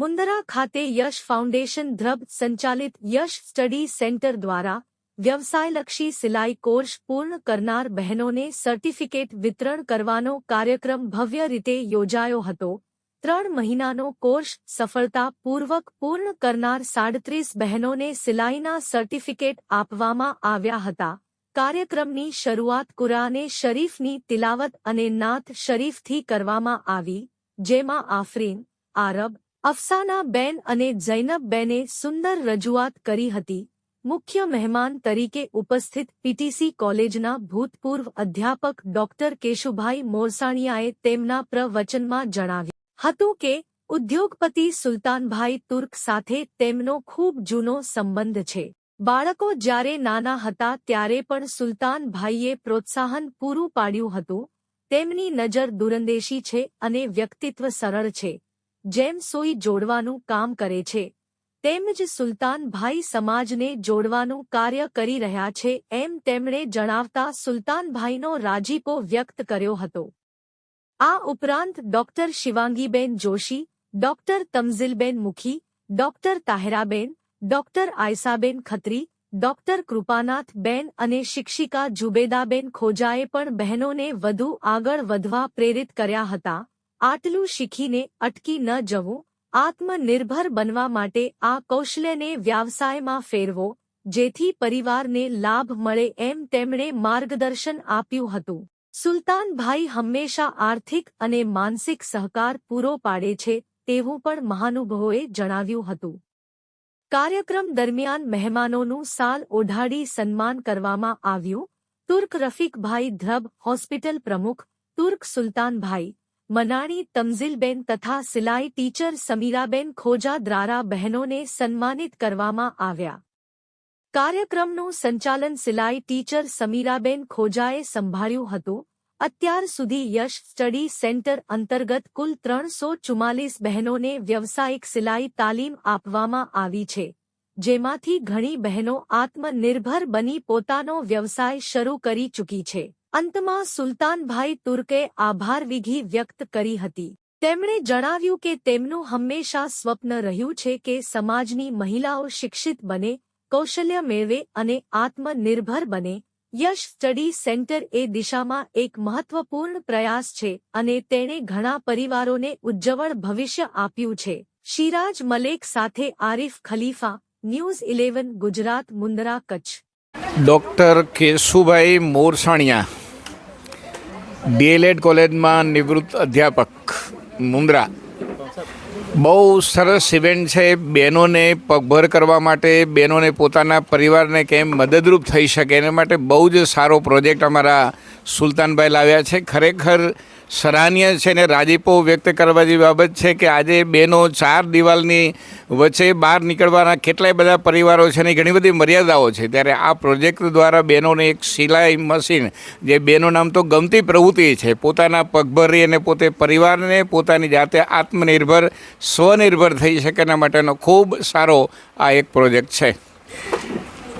મુંદરા ખાતે યશ ફાઉન્ડેશન ધ્રબ સંચાલિત યશ study centre દ્વારા વ્યવસાયલક્ષી સિલાઈ કોર્સ પૂર્ણ કરનાર બહેનોને સર્ટિફિકેટ વિતરણ કરવાનો કાર્યક્રમ ભવ્ય રીતે યોજાયો હતો. ત્રણ મહિનાનો કોર્સ સફળતાપૂર્વક પૂર્ણ કરનાર સાડત્રીસ બહેનોને સિલાઈના સર્ટિફિકેટ આપવામાં આવ્યા હતા. કાર્યક્રમની શરૂઆત કુરાને શરીફની તિલાવત અને નાત શરીફથી કરવામાં આવી, જેમાં આફરીન, આરબ અફસાના બેન અને જૈનબ બેને સુંદર રજૂઆત કરી હતી. મુખ્ય મહેમાન તરીકે ઉપસ્થિત પીટીસી કોલેજના ભૂતપૂર્વ અધ્યાપક ડોક્ટર કેશુભાઈ મોરસાણીયાએ તેમના પ્રવચનમાં જણાવ્યું હતું કે, ઉદ્યોગપતિ સુલતાનભાઈ તુર્ક સાથે તેમનો ખૂબ જૂનો સંબંધ છે. બાળકો જ્યારે નાના હતા ત્યારે પણ સુલતાનભાઈએ પ્રોત્સાહન પૂરું પાડ્યું હતું. તેમની નજર દૂરંદેશી છે અને વ્યક્તિત્વ સરળ છે. જેમ સોઈ જોડવાનું કામ કરે છે, તેમજ સુલતાનભાઈ સમાજને જોડવાનું કાર્ય કરી રહ્યા છે, એમ તેમણે જણાવતા સુલતાનભાઈનો રાજીપો વ્યક્ત કર્યો હતો. આ ઉપરાંત ડોક્ટર શિવાંગીબેન જોશી, ડોક્ટર તમઝિલબેન મુખી, ડોક્ટર તાહેરાબેન, ડોક્ટર આયસાબેન ખત્રી, ડોક્ટર કૃપાનાથ બેન અને શિક્ષિકા જુબેદાબેન ખોજાએ પણ બહેનોને વધુ આગળ વધવા પ્રેરિત કર્યા હતા. આટલું શીખીને અટકી ન જવું, આત્મનિર્ભર બનવા માટે આ કૌશલ્યને વ્યવસાયમાં ફેરવો, જેથી પરિવારને લાભ મળે એમ તેમણે માર્ગદર્શન આપ્યું હતું. સુલતાનભાઈ હંમેશા આર્થિક અને માનસિક સહકાર પૂરો પાડે છે તેવું પણ મહાનુભવોએ જણાવ્યું હતું. કાર્યક્રમ દરમિયાન મહેમાનોનું સાલ ઓઢાડી સન્માન કરવામાં આવ્યું. તુર્ક રફીકભાઈ ધ્રબ હોસ્પિટલ પ્રમુખ તુર્ક સુલતાનભાઈ મનાણી તમઝિલબેન તથા સિલાઈ ટીચર સમીરાબેન ખોજા દ્વારા બહેનોને સન્માનિત કરવામાં આવ્યા. કાર્યક્રમનું સંચાલન સિલાઈ ટીચર સમીરાબેન ખોજાએ સંભાળ્યું હતું. અત્યાર સુધી યશ સ્ટડી સેન્ટર અંતર્ગત કુલ ત્રણસો ચુમ્માલીસ બહેનોને વ્યવસાયિક સિલાઈ તાલીમ આપવામાં આવી છે. જેમાંથી ઘણી બહેનો આત્મનિર્ભર બની પોતાનો વ્યવસાય શરૂ કરી ચૂકી છે. અંતમાં સુલતાનભાઈ તુર્કે આભાર વિધિ વ્યક્ત કરી હતી. તેમણે જણાવ્યું કે તેમનું હંમેશા સ્વપ્ન રહ્યું છે કે સમાજની મહિલાઓ શિક્ષિત બને, કૌશલ્ય મેળવે અને આત્મનિર્ભર બને. યશ સ્ટડી સેન્ટર એ દિશામાં એક મહત્વપૂર્ણ પ્રયાસ છે અને તેણે ઘણા પરિવારોને ઉજ્જવળ ભવિષ્ય આપ્યું છે. શિરાજ મલેક સાથે Arif Khalifa, news eleven, Gujarat Mundra Kutch. Doctor Keshubhai Morsaniya. DLEd કોલેજમાં નિવૃત્ત અધ્યાપક મુંદ્રા. બહુ સરસ ઇવેન્ટ છે. બહેનોને પગભર કરવા માટે, બહેનોને પોતાના પરિવારને કેમ મદદરૂપ થઈ શકે, એના માટે બહુ જ સારો પ્રોજેક્ટ અમારા સુલતાનભાઈ લાવ્યા છે. ખરેખર સરાહનીય છે ને રાજીપો વ્યક્ત કરવા જેવી બાબત છે કે આજે બેનો ચાર દિવાલની વચ્ચે બહાર નીકળવાના કેટલાય બધા પરિવારો છે ને ઘણી બધી મર્યાદાઓ છે. ત્યારે આ પ્રોજેક્ટ દ્વારા બહેનોને એક સિલાઈ મશીન, જે બેનો નામ તો ગમતી પ્રવૃત્તિ છે, પોતાના પગભરી અને પોતે પરિવારને પોતાની જાતે આત્મનિર્ભર, સ્વનિર્ભર થઈ શકે એના માટેનો ખૂબ સારો આ એક પ્રોજેક્ટ છે.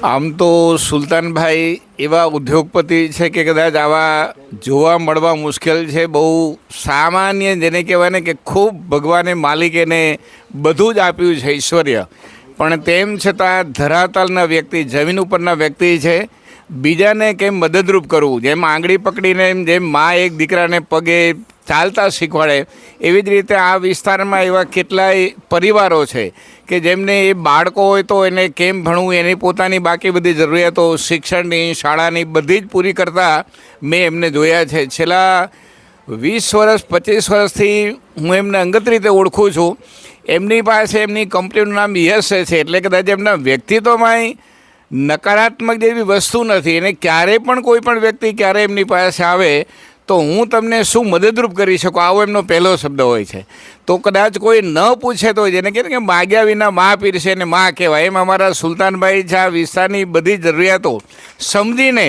આમ તો સુલતાનભાઈ એવા ઉદ્યોગપતિ છે કે કદાચ આવા જોવા મળવા મુશ્કેલ છે, બહુ સામાન્ય જેને કહેવાય ને કે ખૂબ ભગવાને માલિકેને બધું જ આપ્યું છે ઈશ્વર્ય પણ તેમ છતાં ધરાતલના વ્યક્તિ, જમીન ઉપરના વ્યક્તિ છે, બીજાને કેમ મદદરૂપ કરવું, જેમ આંગળી પકડીને જેમ મા એક દીકરાને પગે ચાલતા શીખવાડે. એવી જ રીતે આ વિસ્તારમાં એવા કેટલાય પરિવારો છે કે જેમને એ બાળકો હોય તો એને કેમ ભણવું, એની પોતાની બાકી બધી જરૂરિયાતો શિક્ષણની, શાળાની બધી જ પૂરી કરતા મેં એમને જોયા છે. છેલ્લા વીસ વર્ષ, પચીસ વર્ષથી હું એમને અંગત રીતે ઓળખું છું. એમની પાસે એમની કંપનીનું નામ યસ છે, એટલે કદાચ એમના વ્યક્તિત્વમાં નકારાત્મક જેવી વસ્તુ નથી. એને ક્યારેય પણ કોઈ પણ વ્યક્તિ ક્યારે એમની પાસે આવે તો હું તમને શું મદદરૂપ કરી શકું? આવો એમનો પહેલો શબ્દ હોય છે. તો કદાચ કોઈ ન પૂછે તો જેને કહે કે માગ્યા વિના મા પીરશે ને મા કહેવાય. એમ અમારા સુલતાનભાઈ છે આ વિસ્તારની બધી જરૂરિયાતો સમજીને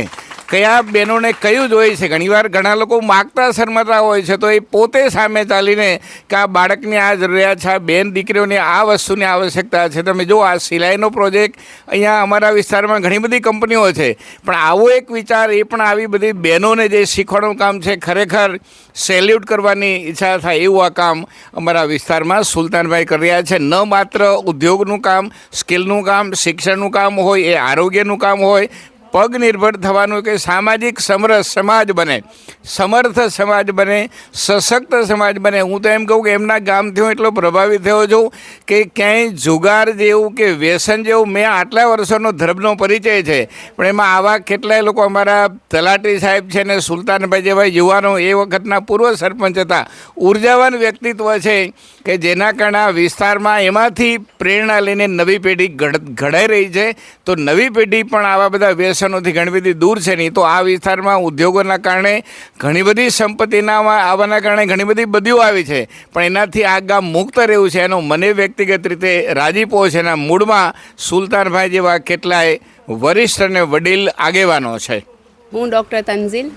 કયા બહેનોને કયું જોઈએ છે? ઘણીવાર ઘણા લોકો માગતા શરમતા હોય છે, તો એ પોતે સામે ચાલીને કે આ બાળકની આ જરૂરિયાત છે, આ બેન દીકરીઓની આ વસ્તુની આવશ્યકતા છે. તમે જો આ સિલાઈનો પ્રોજેક્ટ અહીંયા અમારા વિસ્તારમાં ઘણી બધી કંપનીઓ છે. પણ આવો એક વિચાર, એ પણ આવી બધી બહેનોને જે શીખવાનું કામ છે, ખરેખર સેલ્યુટ કરવાની ઈચ્છા થાય એવું આ કામ અમારા વિસ્તારમાં સુલતાનભાઈ કરી રહ્યા છે. ન માત્ર ઉદ્યોગનું કામ, સ્કિલનું કામ, શિક્ષણનું કામ હોય, એ આરોગ્યનું કામ હોય પગ નિર્ભર થવાનું કે સામાજિક સમરસ સમાજ બને, સમર્થ સમાજ બને, સશક્ત સમાજ બને. હું તો એમ કહું કે એમના ગામથી હું એટલો પ્રભાવિત થયો છું કે ક્યાંય જુગાર જેવું કે વ્યસન જેવું મેં આટલા વર્ષોનો ધર્મનો પરિચય છે. પણ એમાં આવા કેટલાય લોકો અમારા તલાટી સાહેબ છે ને સુલતાનભાઈ જેવા યુવાનો એ વખતના પૂર્વ સરપંચ હતા. ઉર્જાવાન વ્યક્તિત્વ છે કે જેના કારણે વિસ્તારમાં એમાંથી પ્રેરણા લઈને નવી પેઢી ઘડાઈ રહી છે. તો નવી પેઢી પણ આવા બધા વ્યસનોથી ઘણી બધી દૂર છે નહીં. તો આ વિસ્તારમાં ઉદ્યોગોના કારણે ઘણી બધી સંપત્તિના આવવાના કારણે ઘણી બધી બધીઓ આવી છે. પણ એનાથી આ ગામ મુક્ત રહ્યું છે. એનો મને વ્યક્તિગત રીતે રાજીપો છે. એના મૂળમાં સુલતાનભાઈ જેવા કેટલાય વરિષ્ઠ અને વડીલ આગેવાનો છે. હું ડૉક્ટર તંઝીલ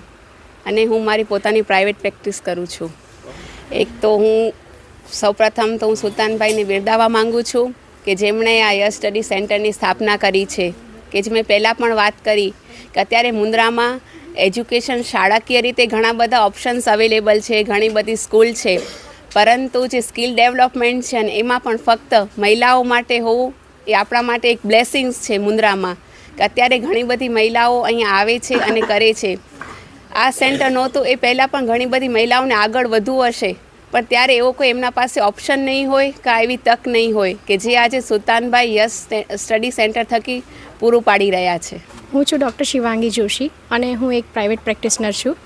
અને હું મારી પોતાની પ્રાઇવેટ પ્રેક્ટિસ કરું છું. એક તો હું સૌપ્રથમ તો હું સુલતાનભાઈને બિરદાવવા માંગુ છું કે જેમણે આ યશ સ્ટડી સેન્ટરની સ્થાપના કરી છે. કે જે મેં પહેલાં પણ વાત કરી કે અત્યારે મુન્દ્રામાં એજ્યુકેશન શાળાકીય રીતે ઘણા બધા ઓપ્શન્સ અવેલેબલ છે, ઘણી બધી સ્કૂલ છે. પરંતુ જે સ્કિલ ડેવલપમેન્ટ છે અને એમાં પણ ફક્ત મહિલાઓ માટે હોવું એ આપણા માટે એક બ્લેસિંગ્સ છે મુન્દ્રામાં. કે અત્યારે ઘણી બધી મહિલાઓ અહીંયા આવે છે અને કરે છે. આ સેન્ટર નહોતું, એ પહેલાં પણ ઘણી બધી મહિલાઓને આગળ વધવું હશે. પણ ત્યારે એવો કોઈ એમના પાસે ઓપ્શન નહીં હોય કે એવી તક નહીં હોય કે જે આજે સુલતાનભાઈ યસ સ્ટડી સેન્ટર થકી પૂરું પાડી રહ્યા છે. હું છું ડૉક્ટર શિવાંગી જોશી અને હું એક પ્રાઇવેટ પ્રેક્ટિશનર છું.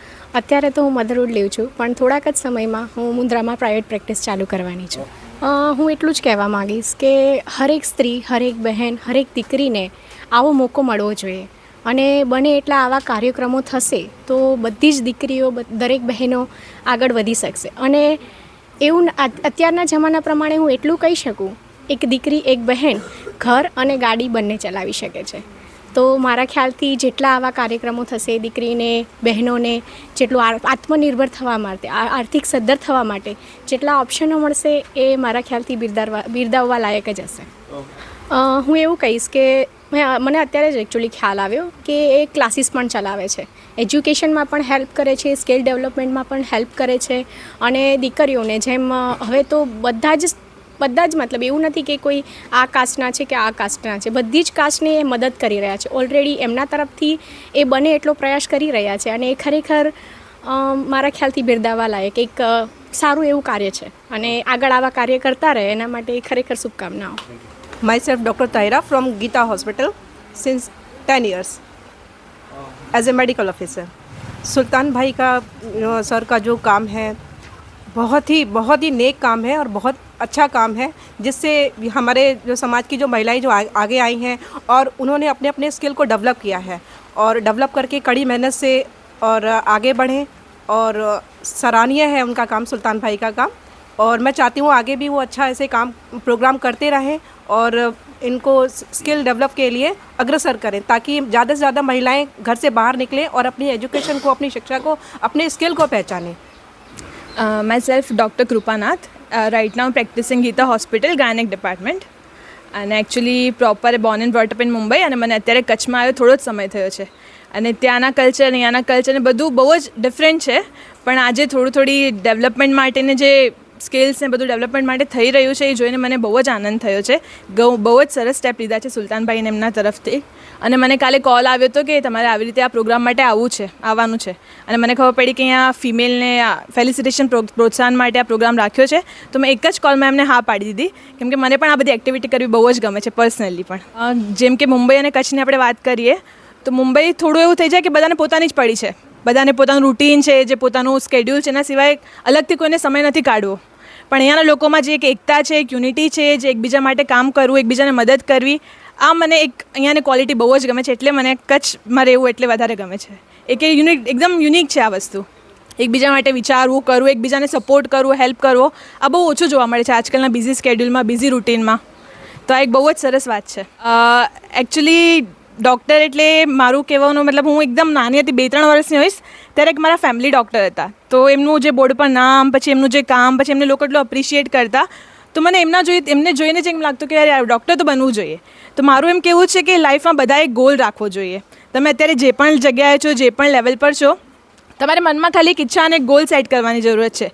અત્યારે તો હું મધરવુડ લીવ છું, પણ થોડાક જ સમયમાં હું મુન્દ્રામાં પ્રાઇવેટ પ્રેક્ટિસ ચાલુ કરવાની છું. હું એટલું જ કહેવા માંગીશ કે હરેક સ્ત્રી, હરેક બહેન, હરેક દીકરીને આવો મોકો મળવો જોઈએ. અને બને એટલા આવા કાર્યક્રમો થશે તો બધી જ દીકરીઓ દરેક બહેનો આગળ વધી શકશે. અને એવું અત્યારના જમાના પ્રમાણે હું એટલું કહી શકું એક દીકરી એક બહેન ઘર અને ગાડી બંને ચલાવી શકે છે. તો મારા ખ્યાલથી જેટલા આવા કાર્યક્રમો થશે દીકરીને બહેનોને જેટલું આત્મનિર્ભર થવા માટે આ- આર્થિક સદ્ધર થવા માટે જેટલા ઓપ્શનો મળશે એ મારા ખ્યાલથી બિરદાવવા બિરદાવવા લાયક જ હશે. હું એવું કહીશ કે મને અત્યારે જ એકચ્યુઅલી ખ્યાલ આવ્યો કે એ ક્લાસીસ પણ ચલાવે છે. એજ્યુકેશનમાં પણ હેલ્પ કરે છે સ્કિલ ડેવલપમેન્ટમાં પણ હેલ્પ કરે છે અને દીકરીઓને જેમ, હવે તો બધા જ બધા જ મતલબ એવું નથી કે કોઈ આ કાસ્ટના છે કે આ કાસ્ટના છે. બધી જ કાસ્ટને એ મદદ કરી રહ્યા છે. ઓલરેડી એમના તરફથી એ બને એટલો પ્રયાસ કરી રહ્યા છે અને એ ખરેખર મારા ખ્યાલથી બિરદાવા લાયક એક સારું એવું કાર્ય છે. અને આગળ આવા કાર્ય કરતા રહે એના માટે ખરેખર શુભકામનાઓ. Myself dr taira from gita hospital since 10 years as a medical officer Sultan bhai का सर का जो काम है बहुत ही बहुत ही नेक काम है और बहुत अच्छा काम है जिससे हमारे जो समाज की जो महिलाएँ जो आ, आगे आई हैं और उन्होंने अपने अपने स्किल को डेवलप किया है और डेवलप करके कड़ी मेहनत से और आगे बढ़ें और सराहनीय है उनका काम सुल्तान भाई का काम। और मैं चाहती हूँ आगे भी वो अच्छा ऐसे काम प्रोग्राम करते रहें और इनको स्किल डेवलप के लिए अग्रसर करें ताकि ज़्यादा से ज़्यादा महिलाएं घर से बाहर निकलें और अपनी एजुकेशन को अपनी शिक्षा को अपने स्किल को पहचानें Uh, myself Dr. Krupanath. Uh, right now practicing Gita Hospital Gynec department. અને actually proper born and brought up in Mumbai અને મને અત્યારે કચ્છમાં આવ્યો થોડો જ સમય થયો છે અને ત્યાંના કલ્ચર અહીંયાના કલ્ચર ને બધું બહુ જ ડિફરન્ટ છે પણ આજે થોડું થોડી ડેવલપમેન્ટ માટેને જે સ્કિલ્સ ને બધું ડેવલપમેન્ટ માટે થઈ રહ્યું છે, એ જોઈને મને બહુ જ આનંદ થયો છે. બહુ જ સરસ સ્ટેપ લીધા છે સુલતાનભાઈને એમના તરફથી. અને મને કાલે કોલ આવ્યો હતો કે તમારે આવી રીતે આ પ્રોગ્રામ માટે આવવું છે, આવવાનું છે. અને મને ખબર પડી કે અહીંયા ફિમેલને ફેલિસિટેશન પ્રોત્સાહન માટે આ પ્રોગ્રામ રાખ્યો છે. તો મેં એક જ કોલમાં એમને હા પાડી દીધી. કેમ કે મને પણ આ બધી એક્ટિવિટી કરવી બહુ જ ગમે છે પર્સનલી પણ. જેમ કે મુંબઈ અને કચ્છની આપણે વાત કરીએ, તો મુંબઈ થોડું એવું થઈ જાય કે બધાને પોતાની જ પડી છે. બધાને પોતાનું રૂટીન છે, જે પોતાનું સ્કેડ્યુલ છે, એના સિવાય અલગથી કોઈને સમય નથી કાઢવો. પણ અહીંયાના લોકોમાં જે એક એકતા છે, એક યુનિટી છે, જે એકબીજા માટે કામ કરવું, એકબીજાને મદદ કરવી, આ મને એક અહીંયાની ક્વોલિટી બહુ જ ગમે છે, એટલે મને કચ્છમાં રહેવું એટલે વધારે ગમે છે. એક યુનિક એકદમ યુનિક છે આ વસ્તુ. એકબીજા માટે વિચારવું, કરવું, એકબીજાને સપોર્ટ કરવું હેલ્પ કરવો, આ બહુ ઓછું જોવા મળે છે આજકાલના બિઝી સ્કેડ્યુલમાં બિઝી રૂટીનમાં તો આ એક બહુ જ સરસ વાત છે. એકચ્યુઅલી ડૉક્ટર એટલે મારું કહેવાનું મતલબ હું એકદમ નાની હતી, બે ત્રણ વર્ષની હોઈશ, ત્યારે એક મારા ફેમિલી ડૉક્ટર હતા. તો એમનું જે બોર્ડ પર નામ, પછી એમનું જે કામ, પછી એમને લોકો એટલું અપ્રિશિએટ કરતા. તો મને એમના જોઈ, એમને જોઈને જ એમ લાગતું કે યાર ડૉક્ટર તો બનવું જોઈએ. તો મારું એમ કહેવું છે કે લાઈફમાં બધાએ ગોલ રાખવો જોઈએ. તમે અત્યારે જે પણ જગ્યાએ છો, જે પણ લેવલ પર છો, તમારે મનમાં ખાલી એક ઈચ્છા અને ગોલ સેટ કરવાની જરૂરત છે.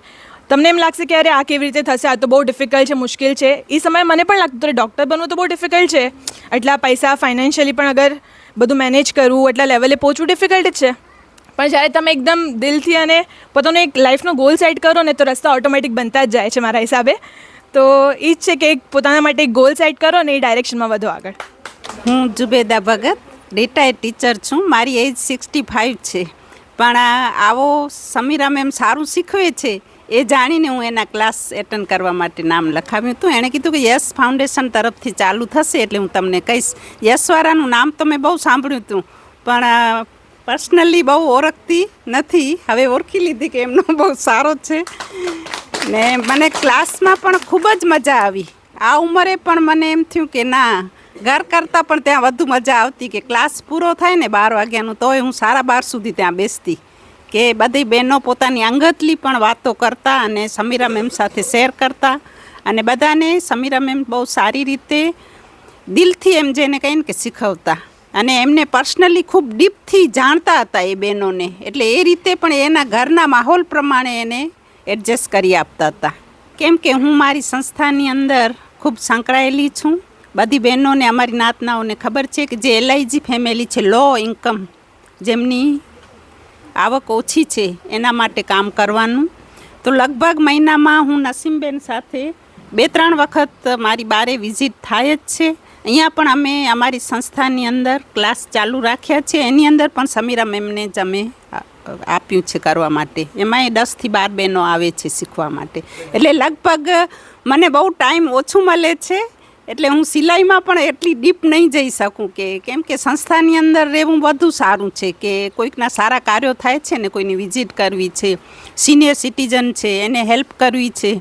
તમને એમ લાગશે કે અરે આ કેવી રીતે થશે? આ તો બહુ ડિફિકલ્ટ છે, મુશ્કેલ છે. એ સમયે મને પણ લાગતું હતું ડૉક્ટર બનવું તો બહુ ડિફિકલ્ટ છે. એટલા પૈસા ફાઇનાન્શિયલી પણ અગર બધું મેનેજ કરવું એટલા લેવલે પહોંચવું ડિફિકલ્ટ જ છે. પણ જ્યારે તમે એકદમ દિલથી અને પોતાનો એક લાઈફનો ગોલ સેટ કરો ને, તો રસ્તા ઓટોમેટિક બનતા જ જાય છે મારા હિસાબે. તો એ જ છે કે એક પોતાના માટે એક ગોલ સેટ કરો ને એ ડાયરેક્શનમાં વધો આગળ. હું જુબેદા ભગત રિટાયર્ડ ટીચર છું. મારી એજ સિક્સટી ફાઇવ છે. પણ આવો સમીરા મેમ સારું શીખવે છે એ જાણીને હું એના ક્લાસ એટેન્ડ કરવા માટે નામ લખાવ્યું હતું. એણે કીધું કે યસ ફાઉન્ડેશન તરફથી ચાલુ થશે એટલે હું તમને કહીશ. યશવાળાનું નામ તો મેં બહુ સાંભળ્યું હતું, પણ પર્સનલી બહુ ઓળખતી નથી. હવે ઓળખી લીધી કે એમનો બહુ સારો છે. ને મને ક્લાસમાં પણ ખૂબ જ મજા આવી. આ ઉંમરે પણ મને એમ થયું કે ના, ઘર કરતાં પણ ત્યાં વધુ મજા આવતી કે ક્લાસ પૂરો થાય ને બાર વાગ્યાનું, તોય હું સારા બાર સુધી ત્યાં બેસતી. કે બધી બહેનો પોતાની અંગતલી પણ વાતો કરતા અને સમીરા મેમ સાથે શેર કરતા. અને બધાને સમીરા મેમ બહુ સારી રીતે દિલથી એમ જેને કહીને કે શીખવતા. અને એમને પર્સનલી ખૂબ ડીપથી જાણતા હતા એ બહેનોને. એટલે એ રીતે પણ એના ઘરના માહોલ પ્રમાણે એને એડજસ્ટ કરી આપતા હતા. કેમ કે હું મારી સંસ્થાની અંદર ખૂબ સંકળાયેલી છું. બધી બહેનોને, અમારી નાતનાઓને ખબર છે કે જે એલઆઈજી ફેમિલી છે લો ઇન્કમ જેમની આવક ઓછી છે એના માટે કામ કરવાનું. તો લગભગ મહિનામાં હું નસીમબેન સાથે બે ત્રણ વખત મારી બારે વિઝિટ થાય જ છે. અહીંયા પણ અમે અમારી સંસ્થાની અંદર ક્લાસ ચાલુ રાખ્યા છે. એની અંદર પણ સમીરા મેમને જ અમે આપ્યું છે કરવા માટે. એમાંય દસથી બાર બહેનો આવે છે શીખવા માટે. એટલે લગભગ મને બહુ ટાઈમ ઓછું મળે છે. એટલે હું સિલાઈમાં પણ એટલી ડીપ નહીં જઈ શકું કે, કેમ કે સંસ્થાની અંદર રહેવું વધુ સારું છે કે કોઈકના સારા કાર્યો થાય છે ને કોઈની વિઝિટ કરવી છે, સિનિયર સિટીઝન છે, એને હેલ્પ કરવી છે.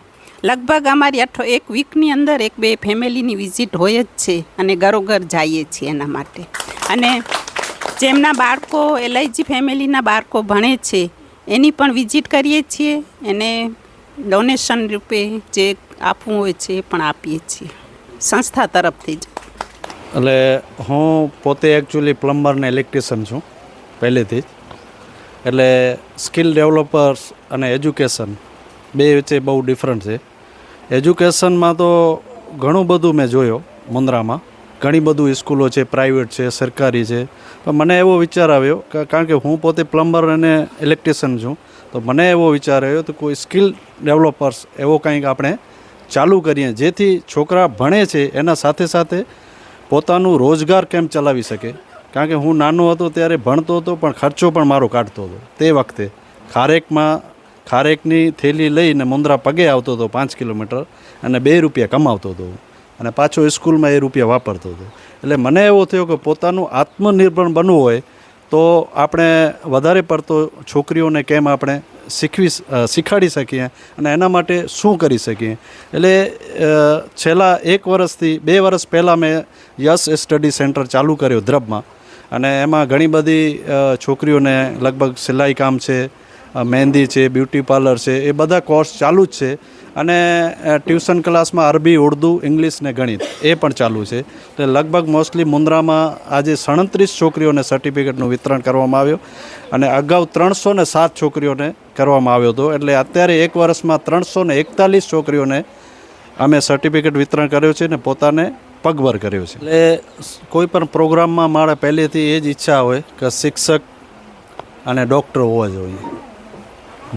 લગભગ અમારી અઠો, એક વીકની અંદર એક બે ફેમિલીની વિઝિટ હોય જ છે અને ઘરોઘર જઈએ છીએ એના માટે. અને જેમના બાળકો, એલઆઈજી ફેમિલીના બાળકો ભણે છે, એની પણ વિઝિટ કરીએ છીએ, એને ડોનેશન રૂપે જે આપવું હોય છે એ પણ આપીએ છીએ. સંસ્થા તરફથી જ. એટલે હું પોતે એકચ્યુઅલી પ્લમ્બર ને ઇલેક્ટ્રિશિયન છું, પહેલેથી જ. એટલે સ્કિલ ડેવલપર્સ અને એજ્યુકેશન બે વચ્ચે બહુ ડિફરન્ટ છે. એજ્યુકેશનમાં તો ઘણું બધું મેં જોયો મુન્દ્રામાં ઘણી બધું સ્કૂલો છે પ્રાઇવેટ છે, સરકારી છે. પણ મને એવો વિચાર આવ્યો કે કારણ કે હું પોતે પ્લમ્બર અને ઇલેક્ટ્રિશિયન છું, તો મને એવો વિચાર આવ્યો તો કોઈ સ્કિલ ડેવલપર્સ એવો કંઈક આપણે ચાલુ કરીએ, જેથી છોકરા ભણે છે, એના સાથે સાથે પોતાનું રોજગાર કેમ ચલાવી શકે? કારણ કે હું નાનો હતો ત્યારે ભણતો હતો, પણ ખર્ચો પણ મારો કાઢતો હતો. તે વખતે ખારેકમાં, ખારેકની થેલી લઈને મુંદ્રા પગે આવતો હતો પાંચ કિલોમીટર અને બે રૂપિયા કમાવતો હતો અને પાછો સ્કૂલમાં એ રૂપિયા વાપરતો હતો. એટલે મને એવો થયો કે પોતાનું આત્મનિર્ભર બનવું હોય તો આપણે વધારે પડતો છોકરીઓને કેમ આપણે શીખવી શીખાડી શકીએ અને એના માટે શું કરી શકીએ? એટલે છેલ્લા એક વર્ષથી, બે વર્ષ પહેલાં મેં યસ સ્ટડી સેન્ટર ચાલુ કર્યું દ્રબમાં અને એમાં ઘણી બધી છોકરીઓને લગભગ સિલાઈ કામ છે મહેંદી છે, બ્યુટી પાર્લર છે, એ બધા કોર્સ ચાલુ જ છે. અને ટ્યુશન ક્લાસમાં અરબી, ઉર્દુ, ઇંગ્લિશ ને ગણિત એ પણ ચાલુ છે. એટલે લગભગ મોસ્ટલી મુન્દ્રામાં આજે સાડત્રીસ છોકરીઓને સર્ટિફિકેટનું વિતરણ કરવામાં આવ્યું અને અગાઉ ત્રણસો ને સાત છોકરીઓને કરવામાં આવ્યો હતો. એટલે અત્યારે એક વર્ષમાં ત્રણસો ને એકતાલીસ છોકરીઓને અમે સર્ટિફિકેટ વિતરણ કર્યું છે ને પોતાને પગભર કર્યો છે. એટલે કોઈ પણ પ્રોગ્રામમાં મારે પહેલેથી એ જ ઈચ્છા હોય કે શિક્ષક અને ડૉક્ટર હોવા જોઈએ.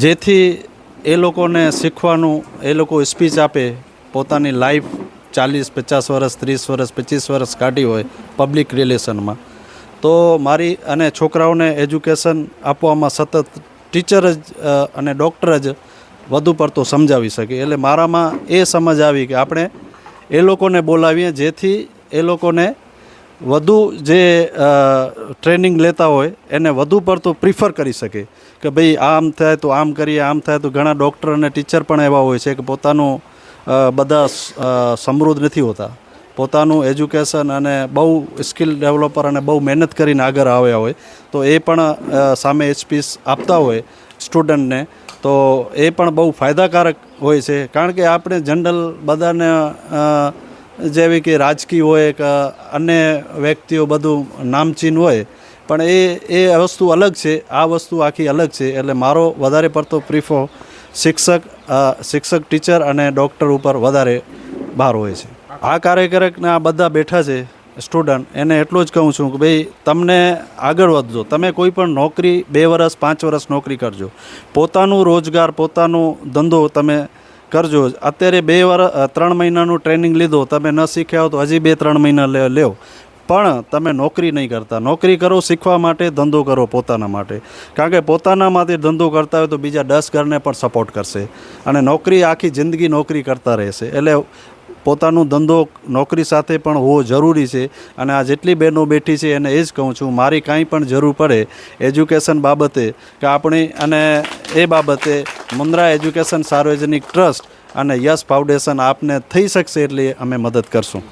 જેથી એ લોકોને શીખવાનું, એ લોકો સ્પીચ આપે, પોતાની લાઈફ ચાલીસ, પચાસ વર્ષ, ત્રીસ વર્ષ, પચીસ વર્ષ કાઢી હોય પબ્લિક રિલેશનમાં તો મારી અને છોકરાઓને એજ્યુકેશન આપવામાં સતત ટીચર જ અને ડૉક્ટર જ વધુ પડતો સમજાવી શકે. એટલે મારામાં એ સમજ આવી કે આપણે એ લોકોને બોલાવીએ જેથી એ લોકોને વધુ જે ટ્રેનિંગ લેતા હોય, એને વધુ પડતું પ્રિફર કરી શકે. કે ભાઈ આમ થાય તો આમ કરીએ, આમ થાય તો ઘણા ડૉક્ટર અને ટીચર પણ એવા હોય છે કે પોતાનું બધા સમૃદ્ધ નથી હોતા. પોતાનું એજ્યુકેશન અને બહુ સ્કિલ ડેવલપર અને બહુ મહેનત કરીને આગળ આવ્યા હોય, તો એ પણ સામે એચપીસ આપતા હોય સ્ટુડન્ટને તો એ પણ બહુ ફાયદાકારક હોય છે. કારણ કે આપણે જનરલ બધાને જેવી કે રાજકીય હોય કે અન્ય વ્યક્તિઓ બધું નામચીન હોય, પણ એ એ વસ્તુ અલગ છે, આ વસ્તુ આખી અલગ છે, એટલે મારો વધારે પડતો પ્રિફો શિક્ષક શિક્ષક, ટીચર અને ડૉક્ટર ઉપર વધારે ભાર હોય છે. આ કાર્યકરકને બધા બેઠા છે, સ્ટુડન્ટ, એને એટલું જ કહું છું કે ભાઈ, તમને આગળ વધજો. તમે કોઈ પણ નોકરી, બે વર્ષ પાંચ વર્ષ નોકરી કરજો. પોતાનું રોજગાર, પોતાનો ધંધો તમે કરજો. અત્યારે બે વાર ત્રણ મહિનાનું ટ્રેનિંગ લીધો. તમે ન શીખ્યા હો તો હજી બે ત્રણ મહિના લે લ્યો પણ તમે નોકરી નહીં કરતા. નોકરી કરો શીખવા માટે, ધંધો કરો પોતાના માટે. કારણ કે પોતાના માટે ધંધો કરતા હોય તો બીજા દસ ઘરને પણ સપોર્ટ કરશે. અને નોકરી આખી જિંદગી નોકરી કરતા રહેશે. એટલે પોતાનું ધંધો નોકરી સાથે પણ હોવો જરૂરી છે અને આ જેટલી બહેનો બેઠી છે એને એ જ કહું છું, મારી કાંઈ પણ જરૂર પડે એજ્યુકેશન બાબતે કે આપણી અને એ બાબતે મુન્દ્રા એજ્યુકેશન સાર્વજનિક ટ્રસ્ટ અને યસ ફાઉન્ડેશન આપને થઈ શકશે એટલે અમે મદદ કરશું.